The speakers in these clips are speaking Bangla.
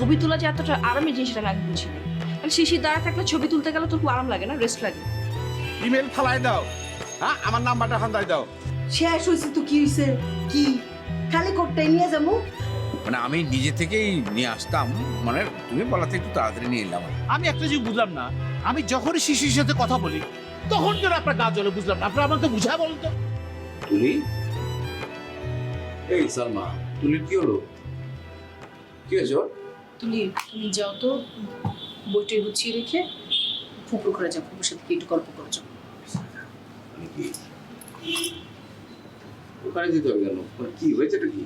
ছবি তোলা যে এতটা আরামের জিনিসটা আমি আগে বুঝিনি। মানে শিশির দাঁড়া থাকলে ছবি তুলতে গেলে তোর খুব আরাম লাগে না রেস্ট লাগে। ইমেল ফালাই দাও। হ্যাঁ আমার নাম্বারটা হান্দাই দাও। শেষ হয়েছে তো কি হয়েছে? কি? খালি কোটটাই নিয়ে যাব? মানে আমি নিজে থেকেই নিয়ে আসতাম মানে তুমি বলাতে একটু তাড়াতাড়ি নিয়ে এলাম। আমি একটা জিনিস বুঝলাম না। আমি যখনই শিশির সাথে কথা বলি তখন যেন আপনার গা জ্বলে বুঝলাম না। আপনার আমাকে বুঝা বলুন তো। তুলি? এই সালমা তুলির কি হলো? কি হয়েছে তুমি তুমি যাও তো বইটা গুছিয়ে রেখে ফুপুর করে যাও ফুপুর সাথে একটু গল্প করে যাও কি? ওখানে যেতে হবে কেন? মানে কি হয়েছে কি?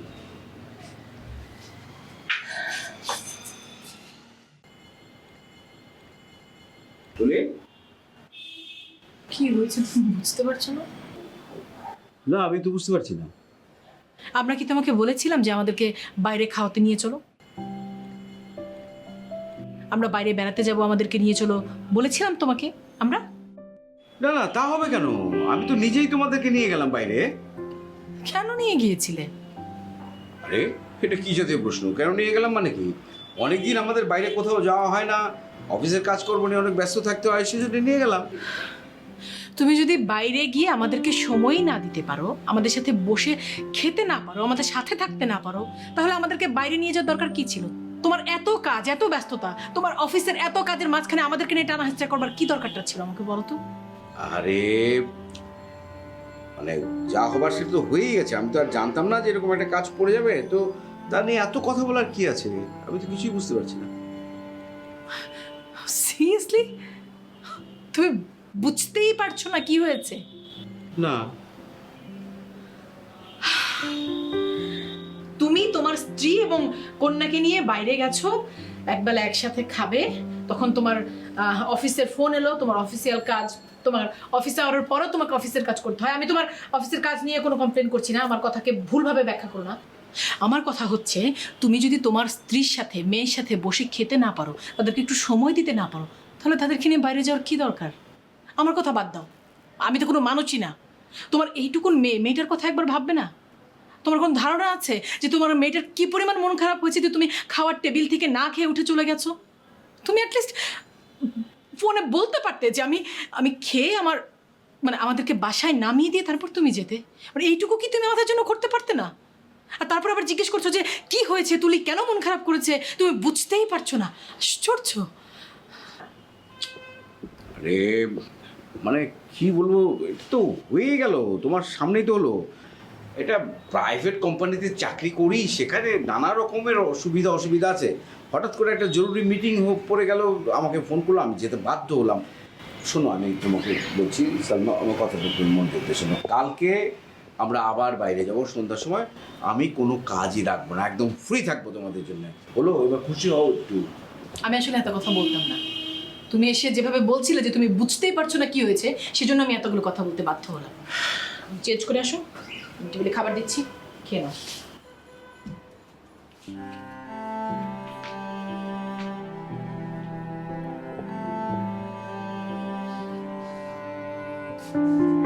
তুলি কি হয়েছে তুমি বুঝতে পারছ না? না আমি তো বুঝতে পারছি না। আমরা কি তোমাকে বলেছিলাম যে আমাদেরকে বাইরে খাওয়াতে নিয়ে চলো? আমরা বাইরে বেড়াতে যাব আমাদেরকে নিয়ে চলো। বলেছিলাম তোমাকে আমরা? না না তা হবে কেন? আমি তো নিজেই তোমাদেরকে নিয়ে গেলাম বাইরে। কেন নিয়ে গিয়েছিলে? আরে এটা কি জাতীয় প্রশ্ন? কেন নিয়ে গেলাম মানে কি? অনেকদিন আমাদের বাইরে কোথাও যাওয়া হয় না। অফিসের কাজ করব নিয়ে অনেক ব্যস্ত থাকতে হয় সেজন্য নিয়ে গেলাম। তুমি যদি বাইরে গিয়ে আমাদেরকে সময় না দিতে পারো আমাদের সাথে বসে খেতে না পারো আমাদের সাথে থাকতে না পারো তাহলে আমাদেরকে বাইরে নিয়ে যাওয়ার দরকার কি ছিল? তোমার এত কাজ এত ব্যস্ততা তোমার অফিসের এত কাজের মাঝখানে আমাদেরকে নিয়ে টানা হেঁচড়া করবার কি দরকারটা ছিল আমাকে বলো তো? আরে মানে যা হবার সেটা তো হয়েই গেছে। আমি তো আর জানতাম না যে এরকম একটা কাজ পড়ে যাবে। তো তা নিয়ে এত কথা বলার কি আছে? আমি তো কিছুই বুঝতে পারছি না। সিরিয়াসলি তুমি বুঝতেই পারছ না কি হয়েছে? না। তোমার স্ত্রী এবং কন্যাকে নিয়ে বাইরে গেছো, একবেলা একসাথে খাবে, তখন তোমার অফিসের ফোন এলো, তোমার অফিসিয়াল কাজ, তোমার অফিসে আওয়ার পরও তোমাকে অফিসের কাজ করতে হয়। আমি তোমার অফিসের কাজ নিয়ে কোনো কমপ্লেন করছি না, আমার কথাকে ভুলভাবে ব্যাখ্যা করো না। আমার কথা হচ্ছে, তুমি যদি তোমার স্ত্রীর সাথে, মেয়ের সাথে বসে খেতে না পারো, তাদেরকে একটু সময় দিতে না পারো, তাহলে তাদেরকে নিয়ে বাইরে যাওয়ার কি দরকার? আমার কথা বাদ দাও। আমি তো কোনো মানুষই না। তোমার এইটুকুন মেয়ে, মেয়েটার কথা একবার ভাববে না? তোমার কোন ধারণা আছে যে তোমার মেয়েটার কি পরিমাণ মন খারাপ হয়েছে যে তুমি খাওয়ার টেবিল থেকে না খেয়ে উঠে চলে গেছো? তুমি অ্যাটলিস্ট ফোনে বলতে পারতে যে আমি আমি খেয়ে আমার মানে আমাদেরকে বাসায় নামিয়ে দিয়ে তারপর তুমি যেতে। মানে এইটুকু কি তুমি আমাদের জন্য করতে পারতে না? আর তারপর আবার জিজ্ঞেস করছ যে কি হয়েছে? তুলি কেন মন খারাপ করেছে? তুমি বুঝতেই পারছ না। আশ্চর্য। আরে মানে কি বলব? এটা তো হয়ে গেল। তোমার সামনেই তো হলো। এটা প্রাইভেট কোম্পানিতে চাকরি করি সেখানে নানা রকমের অসুবিধা অসুবিধা আছে। হঠাৎ করে একটা জরুরি মিটিং পড়ে গেল, আমাকে ফোন করল, আমি যেতে বাধ্য হলাম। শোনো, আমি তোমাকে বলছি, সালমা, আমার কথাটা তুমি মন করতে শোনো। কালকে আমরা আবার বাইরে যাব সন্ধ্যার সময়। আমি কোনো কাজই রাখব না, একদম ফ্রি থাকব তোমাদের জন্য। হলো এবার খুশি হও একটু। আমি আসলে এত কথা বলতাম না। তুমি এসে যেভাবে বলছিলে যে তুমি বুঝতেই পারছ না কি হয়েছে, সেজন্য আমি এতগুলো কথা বলতে বাধ্য হলাম। চেঞ্জ করে আসো। টেবিলে খাবার দিচ্ছি খেয়ে নাও। আরে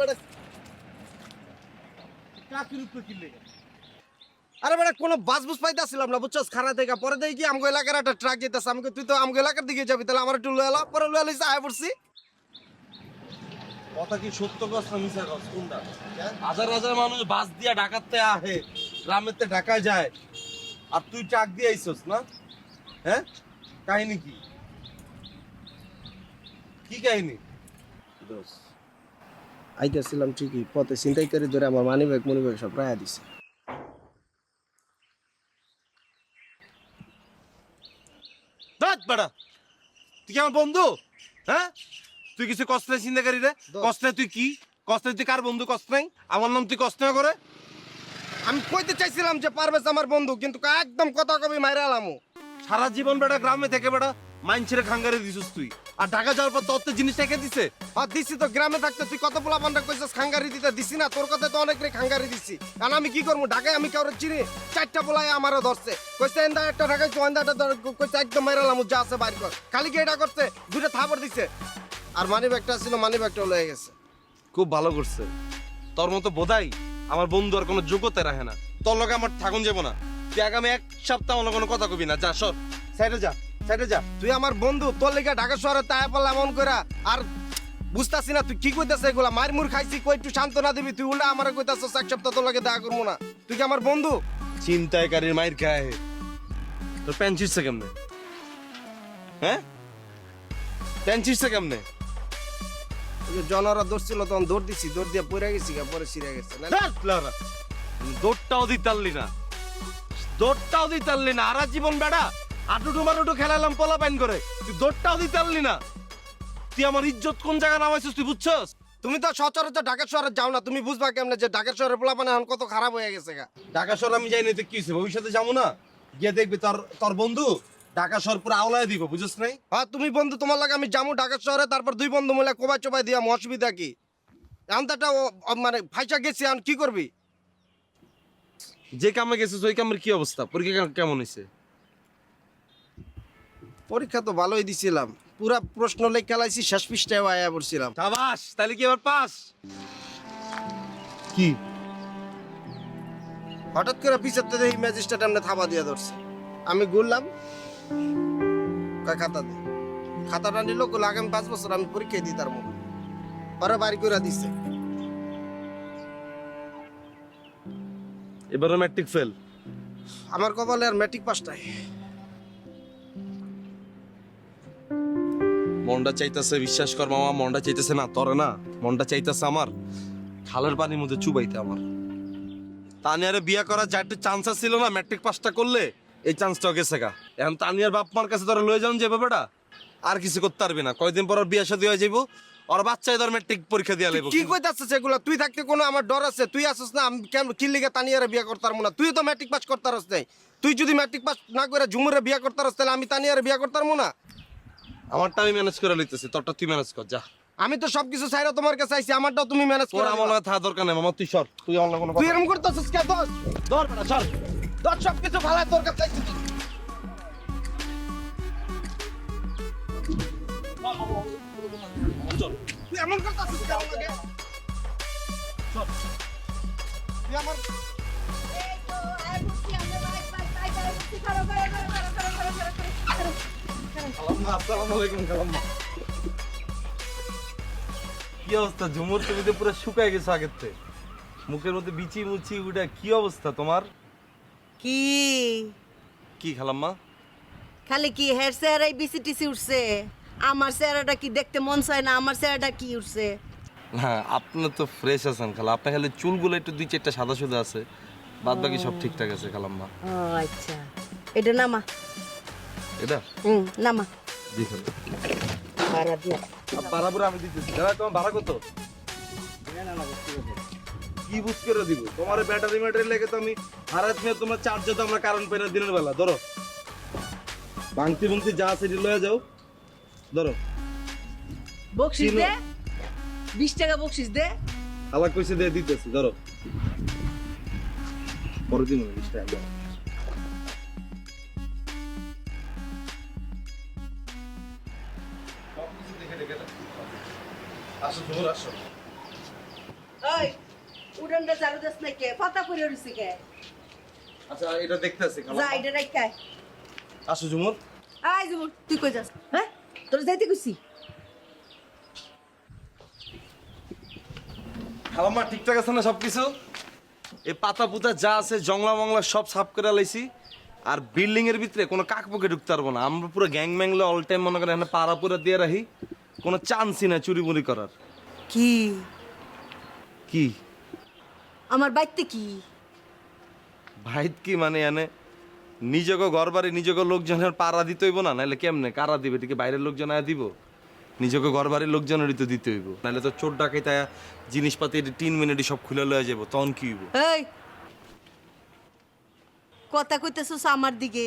বেটা কাকির উপরে কিনলে আরে বেটা কোনো বাস বুস পাইতেছিলাম না বুঝছস? খারা থেকে। পরে দেখি কি আমগো এলাকার একটা ট্রাক যেতেছে। আমাকে তুই তো আমগো এলাকার দিকে যাবি তাহলে আমার একটু লয়ালা পরে আয় পড়ছি। কথা কি সত্য না মিছা কস? কোনটা? হাজার হাজার মানুষ বাস দিয়া ঢাকাতে আহে গ্রামেতে ঢাকায় যায়। আর তুই চাক দিয়ে আইছস না? হ্যাঁ? কাহিনী কি? কি কাহিনী? আইতেছিলাম ঠিকই পথে চিন্তাই করে ধরে আমার মানি ব্যাগ মনি ব্যাগ সব রায়া দিছে। দাঁত বেড়া। তুই কি আমার বন্ধু? হ্যাঁ? তুই কিছু কষ্ট নাই চিন্তা করি রে কষ্ট নাই তুই কি? কষ্ট তুই কার বন্ধু? কষ্ট নাই? আমার নাম তুই কষ্ট নাই করে? আমি কইতে চাইছিলাম যে পারবেশ আমার বন্ধু কিন্তু একদম কথা কবি মাইরা আলামু সারা জীবন বেটা গ্রামে থেকে বেটা মাইনছেরে খাঙ্গারে দিছিস তুই। আর ঢাকা যাওয়ার পর তোর জিনিস রেখে দিছে। আর দিছি তো গ্রামে থাকতে তুই কত পোলা পান্ডা কইছিস খাঙ্গারি দিতে? দিছি না তোর কথা তো অনেক রে খাঙ্গারি দিছি। কারণ আমি কি করব? ঢাকায় আমি কাউরে চিনি? চারটা পোলাই আমারও ধরছে। কইছে এন্দা একটা ঢাকায় চুয়ান্দা একটা কইছে একদম মাইরা আলামু যা আছে বাইর কর। খালি কি এটা করছে দুটো থাপড় দিছে। আর মানি ব্যাগটা ছিল মানি ব্যাগটা লয়ে গেছে। খুব ভালো করছে। তোর মতো বোধাই আমার বন্ধু আর কোনো যোগ্যতা রাখে না। তোর লগে আমার থাকুন যাব না। তুই আগামী এক সপ্তাহ অন্য কোনো কথা কবি না। যা সর। সাইডে যা। সাইডে যা। তুই আমার বন্ধু তোর লেগে ঢাকা শহরে তাই পারলাম এমন করে আর বুঝতাছি না তুই কি কইতাছ এগুলা? মার মুর খাইছি কই একটু শান্ত না দিবি? তুই উল্টা আমার কইতাছ এক সপ্তাহ তোর লগে দেখা করব না। তুই কি আমার বন্ধু? চিন্তায়কারীর মায়ের খায়। তোর প্যান ছিঁড়ছে কেমনে? হ্যাঁ? প্যান ছিঁড়ছে কেমনে? ওই যে জনরা তখন দৌড় দিছি দৌড় দিয়ে পড়ে গেছি পরে ছিঁড়ে গেছে। দৌড়টাও দিতে পারলি না। দৌড়টাও দিতে পারলি না। আর জীবন বেড়া। আটুটু মারুটু খেলালাম পোলা পাইন করে। তুই দৌড়টাও দিতে পারলি না। তুই আমার ইজ্জত কোন জায়গা নামাইছিস তুই বুঝছস? তুমি তো সচরাচর ঢাকা শহরে যাও না তুমি বুঝবা কেমনে যে ঢাকা শহরে পোলাপানে এখন কত খারাপ হয়ে গেছে গা। ঢাকা শহর আমি যাই না তো কি হয়েছে ভবিষ্যতে যাব না? গিয়ে দেখবি তোর তোর বন্ধু ঢাকা শহর পুরো আওলায় দিব বুঝছ নাই? হ্যাঁ তুমি বন্ধু তোমার লাগে আমি যাব ঢাকা শহরে তারপর দুই বন্ধু মিলে কোবাই চোবাই দিয়া অসুবিধা কি? এখন তো একটা মানে ফাইসা গেছি এখন কি করবি? যে কামে গেছিস ওই কামের কি অবস্থা? পরীক্ষা কেমন হয়েছে পরীক্ষা তো ভালোই দিছিলাম। পুরা প্রশ্ন লেখ খেলাইছি শেষ পৃষ্ঠায় আয়া পড়ছিলাম। সাবাস তাহলে কি এবার পাস? কি? হঠাৎ করে পিছের থেকে দেখি ম্যাজিস্ট্রেট এমনি থাবা দিয়ে ধরছে। আমি ঘুরলাম কয় খাতা দে। খাতাটা নিল কইলো আগামী পাঁচ বছর আমি পরীক্ষা দিই তার মুখে পরে বাড়ি করে দিছে। এবারও ম্যাট্রিক ফেল আমার কপালে আর ম্যাট্রিক পাসটাই মনটা চাইতেছে বিশ্বাস কর মামা, মনটা চাইতেছে না, তোরে না, মনটা চাইতেছে আমার। খালের পানির মধ্যে চুবাইতে আমার। তানিয়ারে বিয়া করার একটু চান্স ছিল না ম্যাট্রিক পাসটা করলে এই চান্সটাও গেছে গা। এখন তানিয়ার বাপ মার কাছে তোরা লয়ে যান যে ব্যাপারটা, আর কিছু করতে পারবি না। কয়দিন পর বিয়া শাদী হয়ে যাইব আর বাচ্চাই ধর ম্যাট্রিক পরীক্ষা দিয়া লাগবে। কি কইতাছিস সেগুলো? তুই থাকতে কোনো আমার ডর আছে? তুই আসিস না, আমি কেন কি লিগে তানিয়ারে বিয়া করতার না? তুই তো ম্যাট্রিক পাস করতে করতারস নাই। তুই যদি ম্যাট্রিক পাস না করে ঝুমুরে বিয়া করতারস তাহলে আমি তানিয়ারে বিয়া করতার না? আমারটা আমি ম্যানেজ করে লইতেছি তোরটা তুই ম্যানেজ কর যা আমি তো সবকিছু চাইরা তোমার কাছে আইছি আমারটাও তুমি ম্যানেজ করে আমার। লগে থাকা দরকার নেই মামা তুই সর তুই আমার কোনো তুই এরকম করতেছিস কে দোষ ধর বেটা সর দোষ সবকিছু ভালো তোর কাছে আইছি তুই। তুই এমন করতেছিস কে আমাকে তুই আমার আসসালামু আলাইকুম খালাম্মা কি অবস্থা? ঝুমুর তুমি তো পুরো শুকায় গেছো আগের থেকে। মুখের মধ্যে বিচি মুচি উঠা কি অবস্থা তোমার? কি? কি খালাম্মা খালি কি হের টিসি উঠছে? আমার চেহারাটা কি দেখতে মন চায় না? আমার চেহারাটা কি উঠছে? হ্যাঁ আপনার তো ফ্রেশ আছেন খালা। আপনার খালি চুলগুলো একটু দুই চারটা সাদা সাদা আছে। বাদ বাকি সব ঠিকঠাক আছে খালাম্মা ও আচ্ছা। এটা নামা। এটা? হুম ভাড়া দিয়া। ভাড়া পুরো আমি দিতেছি। দাদা তোমার ভাড়া কত? কি বুঝ করে দিব? তোমার ব্যাটারি ম্যাটারি লেগে তো আমি ভাড়া দিয়ে তোমার চার্জ তো আমরা কারণ পাই না দিনের বেলা। ধরো। ভাঙতি ভুংতি যা আছে লয়ে যাও। ধরো। বকশিস। দে। বিশ টাকা বকশিস দে। আলাক কইছে দিয়ে দিতেছি। ধরো। পরে দিন বিশ টাকা। আসো তোমার আসো। ওই উড়নটা চালু দাস না কে? পাতা করে রইছে কে? আচ্ছা এটা দেখতেছি যা এটা রাখাই আসো ঝুমুর আই জুমুর তুই কই যাস? হ্যাঁ? তোর যাইতে কইছি? খালাম্মা ঠিকঠাক আছে না সবকিছু? এই পাতা পুতা যা আছে জংলা মংলা সব সাফ করে লাইছি। আর বিল্ডিং এর ভিতরে কোনো কাক পকে ঢুকতে পারব না। আমরা পুরো গ্যাং ম্যাংলে অল টাইম মনে করেন পাড়া পুরা দিয়ে রাখি। কোনো চান্সই না চুরি মুরি করার। কি? কি? আমার বাইতে কি? ভাইত কি মানে এনে নিজেকে ঘর বাড়ি নিজেকে লোকজনের পাড়া দিতে হইব না? নাহলে কেমনে? কারা দিবে? এটিকে বাইরের লোকজন আয়া দিব? নিজেকে ঘর বাড়ির লোকজনেরই তো দিতে হইব। নাহলে তো চোর ডাকাইতে আয়া জিনিসপাতি তিন মিনিটই সব খুলে লয়ে যাব তখন কি হইব? এই! কথা কইতেছস আমার দিকে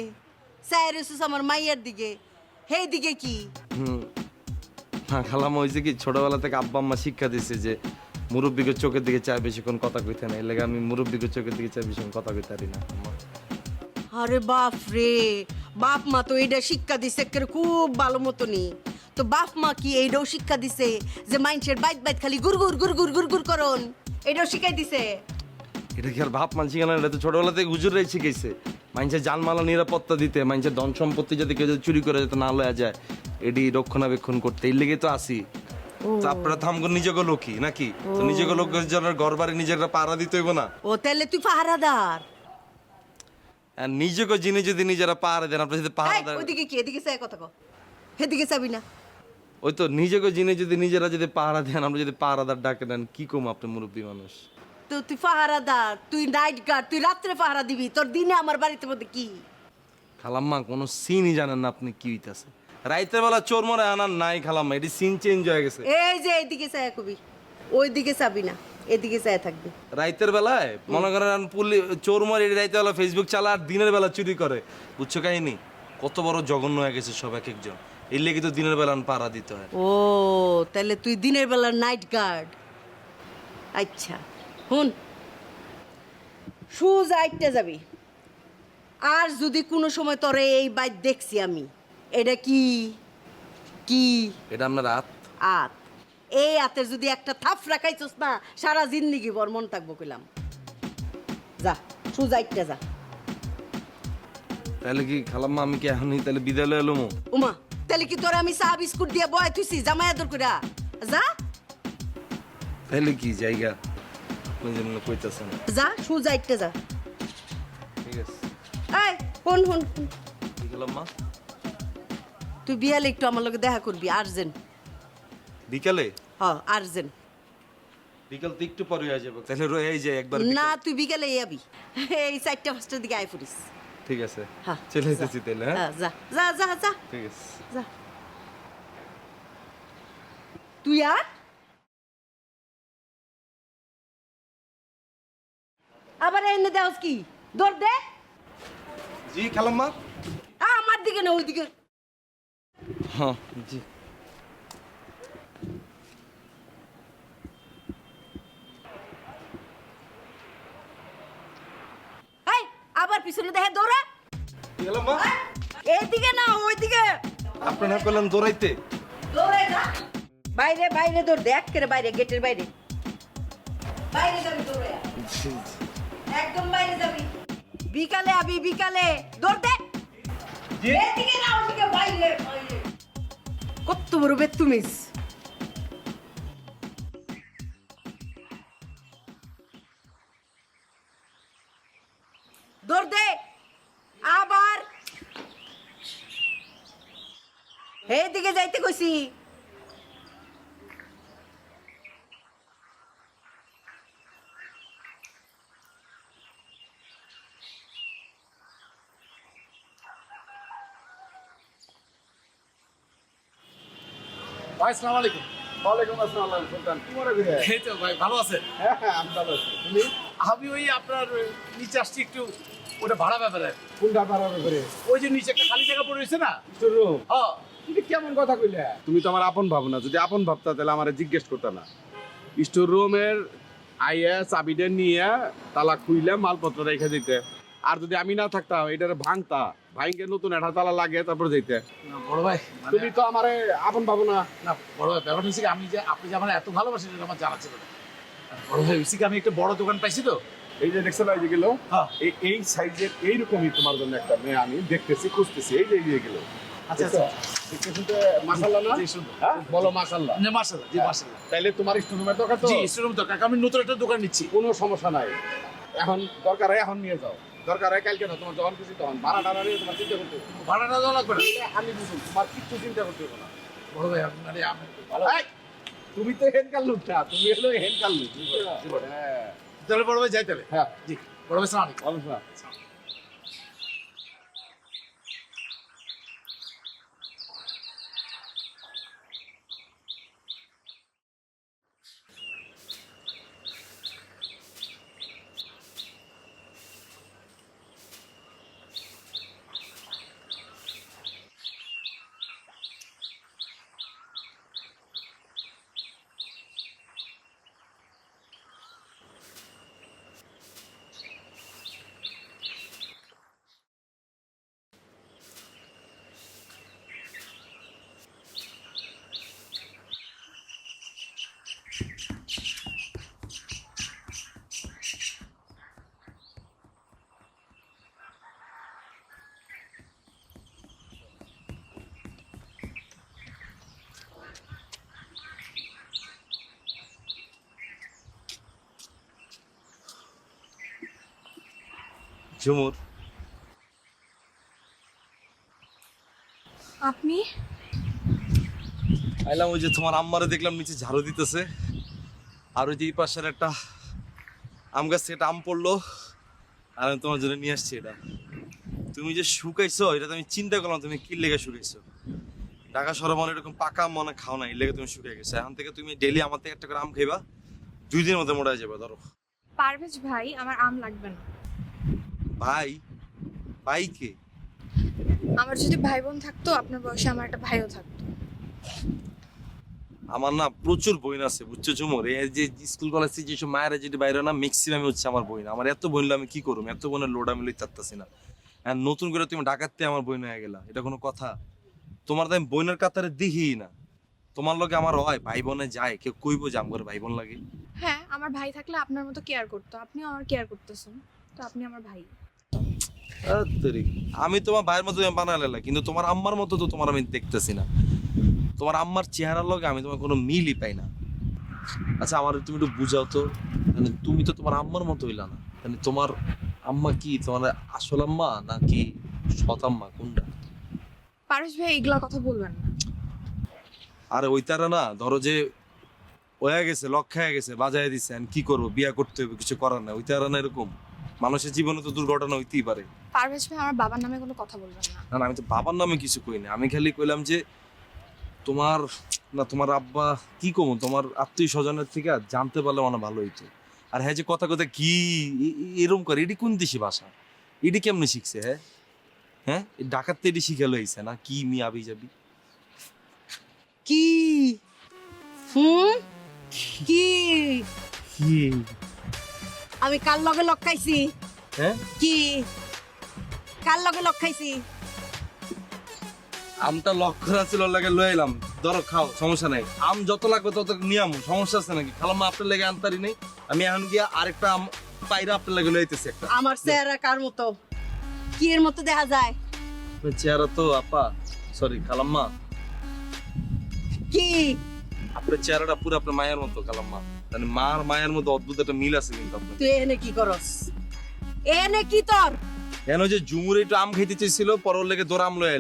চাইরেছস আমার মাইয়ার দিকে হেই দিকে কি? হুম। না খালাম, ওই যে কি ছোটবেলা থেকে আব্বা আম্মা শিক্ষা দিছে যে মুরব্বীকে চোখের দিকে চায় বেশিক্ষণ কথা কইতে না, এর লেগে আমি মুরব্বীকে চোখের দিকে চাই বেশিক্ষণ কথা কইতে পারি না। আরে বাপ রে, বাপ মা তো এইটা শিক্ষা দিছে একেবারে খুব ভালো মতনই তো বাপ মা কি এইটাও শিক্ষা দিছে যে মাইন্সের বাইত বাইত খালি গুরগুর গুরগুর গুরগুর করন এটাও শিখাই দিছে এটা কি আর ভাব মানছি কেন? এটা তো ছোটবেলা থেকে হুজুরাই শিখেছে মানুষের জানমালা নিরাপত্তা দিতে মানুষের ধন সম্পত্তি যাতে কেউ যদি চুরি করে যাতে না লয়া যায়। এটি রক্ষণাবেক্ষণ করতে এই লেগে তো আসি তো আপনারা থামগো নিজেকে লোকই নাকি? তো নিজেকে লোকের জন্য ঘর বাড়ি নিজেরা পাড়া দিতে হইব না? ও তাহলে তুই পাহারাদার। আর নিজেকে জিনিস যদি নিজেরা পাহারা দেন আপনার যদি পাহারা ওইদিকে কি? এদিকে চাই কথা কো এদিকে চাবি না। ওই তো নিজেকে জিনিস যদি নিজেরা যদি পাহারা দেন আমরা যদি পাহারাদার ডাকে দেন কি কম আপনি মুরব্বী মানুষ? তো তুই পাহারাদার তুই নাইট গার্ড তুই রাত্রে পাহারা দিবি তোর দিনে আমার বাড়িতে মধ্যে কি? খালাম্মা কোনো সিনই জানেন না আপনি কি হইতাছে। রাইতের বেলা চোর মরে আনার নাই খালাম্মা এটি সিন চেঞ্জ হয়ে গেছে। এই যে এদিকে চাই কবি ওই দিকে চাবি না এদিকে চাই থাকবি। রাইতের বেলায়? মনে করেন পুলি চোর মরে রাইতে বেলা ফেসবুক চালা আর দিনের বেলা চুরি করে। বুঝছ কাহিনি? কত বড় জঘন্য হয়ে গেছে সব এক একজন। এর লেগে তো দিনের বেলা পাড়া দিতে হয়। ও তাহলে তুই দিনের বেলা নাইট গার্ড আচ্ছা। হুন সুজ আইটে যাবি। আর যদি কোনো সময় তোরে এই বাইক দেখছি আমি এটা কি? কি? এটা আপনার রাত আত। এই আতের যদি একটা থাপ রাখাইছস না সারা জিন্দিগি বর মন থাকব কইলাম। যা সুজ আইটে যা। তাহলে কি খালাম্মা আমি কি এখনই তাহলে বিদ্যালয়ে এলো উমা তাহলে কি তোরা আমি চা বিস্কুট দিয়ে বয় তুইছি জামাই আদর কইরা যা। তাহলে কি জায়গা? কইতাছেন। যা সুজ আইটে যা। ঠিক আছে। এই হন হন। কি খালাম্মা তুই বিয়ালে একটু আমার লগে দেখা করবি আর্জেন্ট। বিকালে? হ আর্জেন্ট। বিকাল তো একটু পরে হয়ে যাবে। তাহলে রয়ে যায় একবার না তুই বিকালে যাবি। এই চারটা পাঁচটার দিকে আয় পড়িস ঠিক আছে। হ্যাঁ, চলে যা। এসেছি তাহলে হ্যাঁ? হ্যাঁ, যা যা যা যা। ঠিক আছে। যা। তুই আর? আবার এনে দেওয়াস কি? দৌড় দে। জি খালাম্মা আমার দিকে না ওইদিকে। হ্যাঁ জি। আবার পিছনে দেখে দৌড়া। খালাম্মা এইদিকে না ওইদিকে। আপনারা করলেন দৌড়াইতে। দৌড়ে যা। বাইরে বাইরে দৌড় দে একেবারে বাইরে গেটের বাইরে। বাইরে দৌড়ে একদম বাইরে যাবি। বিকালে আবি বিকালে। দৌড় দে এদিকে না ওদিকে বাইরে বাইরে। কত বড় বেতুমিস দৌড় দে আবার। এইদিকে যাইতে কইছি। ভাই আসসালামু আলাইকুম। ওয়ালাইকুম আসসালাম সুলতান। কি মনে করে এই তো ভাই ভালো আছেন হ্যাঁ হ্যাঁ আমি ভালো আছি। তুমি? আমি ওই আপনার নিচে আসছি একটু ওটা ভাড়া ব্যাপারে কোনটা বাড়াবে করে ওই যে নিচে একটা খালি জায়গা পড়ে রয়েছে না? রুম হ্যাঁ তুমি কেমন কথা কইলে? তুমি তো আমার আপন ভাবো না যদি আপন ভাবতা তাহলে আমার জিজ্ঞেস করতে না। স্টোর রুমের আইয়া চাবিটা নিয়ে তালা খুইলে মালপত্র রেখে দিতে। আর যদি আমি না থাকতাম এটারে ভাঙতা। ভাঙকে নতুন একটা তালা লাগে তারপর যেতে বড় ভাই মানে- তুমি তো আমারে আপন ভাবো না। না বড় ভাই ব্যাপারটা হচ্ছে আমি যে আপনি যে আমার এত ভালোবাসেন এটা আমার জানা ছিল বড় ভাই হচ্ছে আমি একটা বড় দোকান পাইছি তো। এই যে দেখছ না এই যে গেল? হ্যাঁ। এই সাইজের এইরকমই তোমার জন্য একটা মেয়ে আমি দেখতেছি খুঁজতেছি এই যে এই গেল। আচ্ছা আচ্ছা সুন্দর। হ্যাঁ? তোমার দরকার তো? দরকার। আমি নতুন একটা দোকান নিচ্ছি। কোনো সমস্যা নাই। এখন দরকার এখন নিয়ে যাও। দরকার হয় কালকে না তোমার যখন খুশি তখন। ভাড়া টাড়া নিয়ে তোমার চিন্তা করতে না। ভাড়াটা দেওয়া লাগবে না। আমি বুঝুন তোমার কিচ্ছু চিন্তা করতে হবে না। বড় ভাই আপনারে আমি ভালো। তুমি তো হেনকার লোক না তুমি হলো হেনকার লোক হ্যাঁ। তাহলে বড় ভাই যাই তাহলে। হ্যাঁ। জি বড় ভাই সালাম আলাইকুম। না ঝুমুর আপনি? আইলাম ওই যে তোমার আম্মারে দেখলাম নিচে ঝাড়ু দিতেছে। আর ওই যে এই পাশের একটা আম গাছ থেকে আম পড়ল। আর আমি তোমার জন্য নিয়ে আসছি এটা। তুমি যে শুকাইছো এটা তো আমি চিন্তা করলাম তুমি কি লেগে শুকাইছো? ঢাকা শহরে মনে এরকম পাকা আম মনে খাও না এই লেগে তুমি শুকিয়ে গেছো। এখন থেকে তুমি ডেলি আমার থেকে একটা করে আম খাইবা। দুই দিনের মধ্যে মোটা যাবে ধরো। পারভেজ ভাই আমার আম লাগবে না। ভাই ভাই কে? আমার যদি ভাই বোন থাকতো আপনার বয়সে আমার একটা ভাইও থাকতো। আমার না প্রচুর বইন আছে বুঝছ ঝুমুর? এই যে স্কুল কলেজ থেকে যেসব মায়েরা যেটি বাইরে না ম্যাক্সিমাম হচ্ছে আমার বইন আমার এত বইনলে আমি কি করব? এত বোনের লোড আমি লই চাচ্তাছি না। আর নতুন করে তুমি ডাকাতে আমার বইন হয়ে গেলা। এটা কোনো কথা। তোমার তো আমি বইনের কাতারে দেখি না। তোমার লগে আমার হয় ভাই বোনে যায়। কেউ কইবো যে আমার ভাই বোন লাগে। হ্যাঁ আমার ভাই থাকলে আপনার মতো কেয়ার করতো। আপনিও আমার কেয়ার করতেছেন। তো আপনি আমার ভাই। আমি তোমার ভাইয়ের মতো বানালে কিন্তু তোমার আম্মার মতো তো তোমার আমি দেখতেছি না। তোমার আম্মার চেহারার লগে আমি তোমার কোনো মিলই পাই না। আচ্ছা আমার তুমি একটু বুঝাও তো। মানে তুমি তো তোমার আম্মার মতো হইলা না। মানে তোমার আম্মা কি? তোমার আসল আম্মা নাকি সৎ আম্মা? কোনটা? পারভেজ ভাই এগুলা কথা বলবেন না। আরে ওই তারা না ধরো যে হয়ে গেছে লক্ষ্য হয়ে গেছে বাজায় দিছে কি করব? বিয়া করতে হবে কিছু করার না ওই তারা না এরকম। মানুষের জীবনে তো দুর্ঘটনা হইতেই পারে। পারভেজ ভাই আমার বাবার নামে কোনো কথা বলবেন না। না না আমি তো বাবার নামে কিছু কই না আমি খালি কইলাম যে তোমার না তোমার আব্বা কি কমো তোমার আত্মীয় স্বজনের থেকে জানতে পারলে মানে ভালো হইতো। আর হ্যাঁ যে কথা কথা কি এ- এ- করে এটি কোন দেশি ভাষা এটি কেমনে শিখছে হ্যাঁ? হ্যাঁ? ডাকাতে এটি শিখালো হইছে না? কি মি আবি যাবি? কি? হুম? কি? কি? আমি কার লগে লক খাইছি? হ্যাঁ? কি? কার লগে লক খাইছি? আমটা লক করা ছিল লাগে লয়ে এলাম ধরো খাও সমস্যা নাই। আম যত লাগবে তত নিয়ে আমু সমস্যা আছে নাকি? আপনার লেগে আনতারি নেই। আমি এখন গিয়া আরেকটা আম পাইরা আপনার লাগে লইতেছি একটা। আমার চেহারা কার মতো? কি এর মতো দেখা যায়? চেহারা তো আপা সরি খালাম্মা। কি? আপনার চেহারাটা পুরো আপনার মায়ের মতো খালাম্মা। মানে মার মায়ের মতো অদ্ভুত একটা মিল আছে কিন্তু আপনার। তুই এনে কি করস? এনে কি তোর? কেন যে ঝুমুর একটু আম খাইতে চাইছিল পর ওর লেগে দৌড় আম লয়ে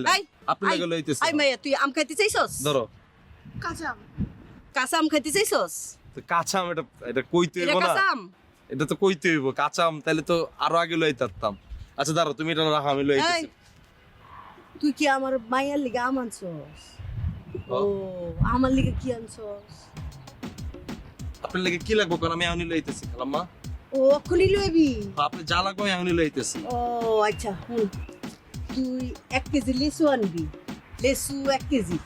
আপনার আই, লেগে লইতেছে আই মাইয়া তুই আম খাইতে চাইছস? ধরো। কাঁচা আম। কাঁচা আম খাইতে চাইছস? তো কাঁচা আম এটা এটা কইতে হইব না। কাঁচা আম? এটা তো কইতে হইব কাঁচা আম তাহলে তো আরও আগে লই তারতাম আচ্ছা দাঁড়ো তুমি এটা রাখো আমি লই তুই কি আমার মাইয়ার লিগে আম আনছস? ও। আমার লিগে কি আনছস? আপনার লেগে কি লাগবে? কারণ আমি এখনই লইতেছি খালাম্মা। ও খুলি লইবি? আপনি যা লাগবে আমি লইতেছি। ও আচ্ছা হুম। তুই এক কেজি লিচু আনবি। লিচু এক কেজি।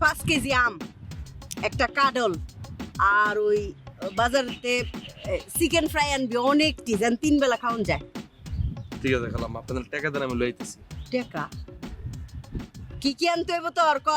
পাঁচ কেজি আম একটা কাডল আর ওই বাজারতে চিকেন ফ্রাই আনবি অনেকটি যেন তিন বেলা খাওয়ান যায়। ঠিক আছে খালাম্মা আপনাদের টাকা দেন আমি লইতেছি। টেকা? কি কি আনতে হইব তোর ক?